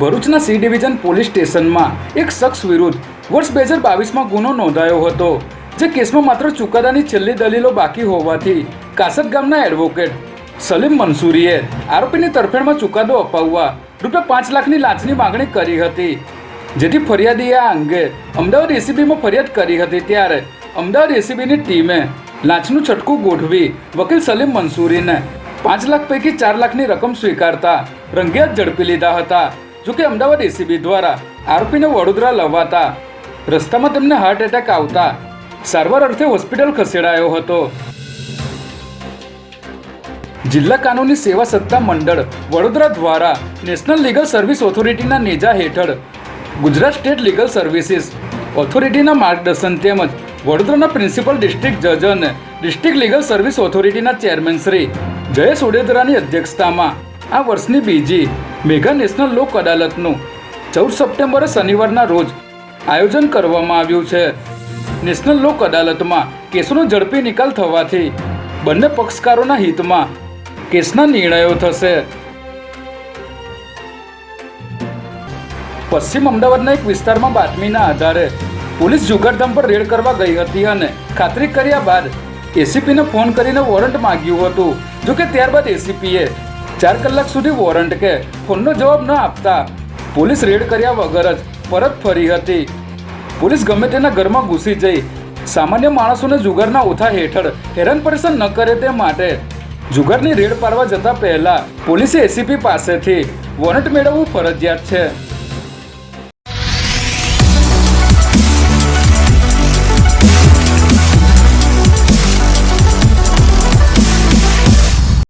ભરૂચના C division police સ્ટેશનમાં એક શખ્સ વિરુદ્ધ વર્ષ બે હજાર બાવીસમાં ગુનો નોંધાયો હતો, જે કેસમાં માત્ર ચુકાદાની છેલ્લી દલીલો બાકી હોવાથી કાસદ ગામના એડવોકેટ સલીમ મંસૂરીએ આરોપીની તરફેણમાં ચુકાદો અપાવવા રૂપિયા પાંચ લાખની લાંચની માગણી કરી હતી. જેથી ફરિયાદીએ આ અંગે અમદાવાદ એસીબીમાં ફરિયાદ કરી હતી ત્યારે અમદાવાદ એસીબીની ટીમે લાંચનું છટકું ગોઠવી વકીલ સલીમ મંસૂરીને પાંચ લાખ પૈકી ચાર લાખની રકમ સ્વીકારતા રંગિયાત ઝડપી લીધા હતા. જોકે અમદાવાદ એસીબી દ્વારા આરોપીને વડોદરા લવાતા, રસ્તામાં તેમને હાર્ટ એટેક આવતા સારવાર અર્થે હોસ્પિટલ ખસેડાયો હતો. જિલ્લા કાનૂની સેવા સત્તા મંડળ વડોદરા દ્વારા નેશનલ લીગલ સર્વિસ ઓથોરિટીના નેજા હેઠળ ગુજરાત સ્ટેટ લીગલ સર્વિસીસ ઓથોરિટીના માર્ગદર્શન તેમજ વડોદરાના પ્રિન્સિપલ ડિસ્ટ્રિક્ટ જજ અને ડિસ્ટ્રિક્ટ લીગલ સર્વિસ ઓથોરિટીના ચેરમેન શ્રી જયેશ ઓડેદરાની અધ્યક્ષતામાં આ વર્ષની બીજી મેગા નેશનલ લોક અદાલતનું ચૌદ સપ્ટેમ્બરે શનિવારના રોજ આયોજન કરવામાં આવ્યું છે. નેશનલ લોક અદાલતમાં કેસનો ઝડપી નિકાલ થવાથી બંને પક્ષકારોના હિતમાં કેસના નિર્ણયો થશે. પશ્ચિમ અમદાવાદના એક વિસ્તારમાં બાતમીના આધારે પોલીસ જુગારધામ પર રેડ કરવા ગઈ હતી અને ખાતરી કર્યા બાદ એસીપીને ફોન કરીને વોરંટ માંગ્યું હતું. જોકે ત્યારબાદ એસીપીએ ચાર કલાક સુધી વોરંટ કે ફોનનો જવાબ ન આપતા પોલીસ રેડ કર્યા વગર જ પરત ફરી હતી. પોલીસ ગમે તેના ઘરમાં ઘૂસી જઈ સામાન્ય માણસોને જુગારના ઓથા હેઠળ હેરાન પરેશાન ન કરે તે માટે જુગારની રેડ પાડવા જતા પહેલા પોલીસે એસીપી પાસેથી વોરંટ મેળવવું ફરજિયાત છે.